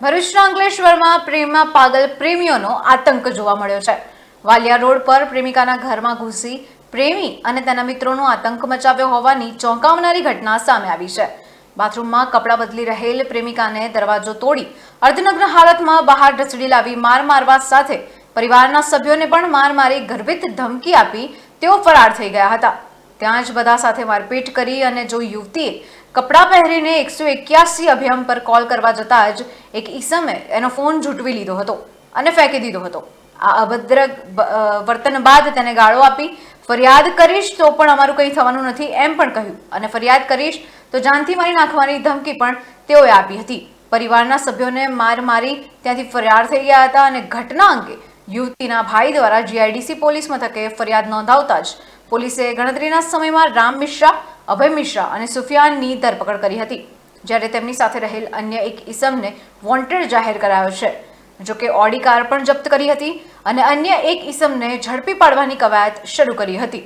ભરૂચના અંકલેશ્વરમાં પ્રેમમાં પાગલ પ્રેમીઓનો આતંક જોવા મળ્યો છે. વાલિયા રોડ પર પ્રેમિકાના ઘરમાં ઘૂસી પ્રેમી અને તેના મિત્રોનો આતંક મચાવ્યો હોવાની ચોંકાવનારી ઘટના સામે આવી છે. બાથરૂમમાં કપડાં બદલી રહેલ પ્રેમિકાને દરવાજો તોડી અર્ધનગ્ન હાલતમાં બહાર ઢસડી લાવી માર મારવા સાથે પરિવારના સભ્યોને પણ માર મારી ગર્ભિત ધમકી આપી તેઓ ફરાર થઈ ગયા હતા. ત્યાં જ બધા સાથે મારપીટ કરી અને જો યુવતીએ કપડાં પહેરીને એકસો એક્યાસી અભિયાન પર કોલ કરવા જતાં જ એક ઈસમે એનો ફોન ઝૂંટવી લીધો હતો અને ફેંકી દીધો હતો. આ અભદ્ર વર્તન બાદ તેને ગાળો આપી, ફરિયાદ કરીશ તો પણ અમારું કંઈ થવાનું નથી, એમ પણ કહ્યું. અને ફરિયાદ કરીશ તો જાનથી મારી નાખવાની ધમકી પણ તેઓએ આપી હતી. પરિવારના સભ્યોને માર મારી ત્યાંથી ફરાર થઈ ગયા હતા અને ઘટના અંગે યુવતીના ભાઈ દ્વારા જીઆઈડીસી પોલીસ મથકે ફરિયાદ નોંધાવતા જ પોલીસે ગણતરીના સમયમાં રામ મિશ્રા, અભય મિશ્રા અને સુફિયાનની ધરપકડ કરી હતી, જ્યારે તેમની સાથે રહેલ અન્ય એક ઈસમને વોન્ટેડ જાહેર કરાયો છે. જો કે ઓડી કાર પણ જપ્ત કરી હતી અને અન્ય એક ઈસમને ઝડપી પાડવાની કવાયત શરૂ કરી હતી.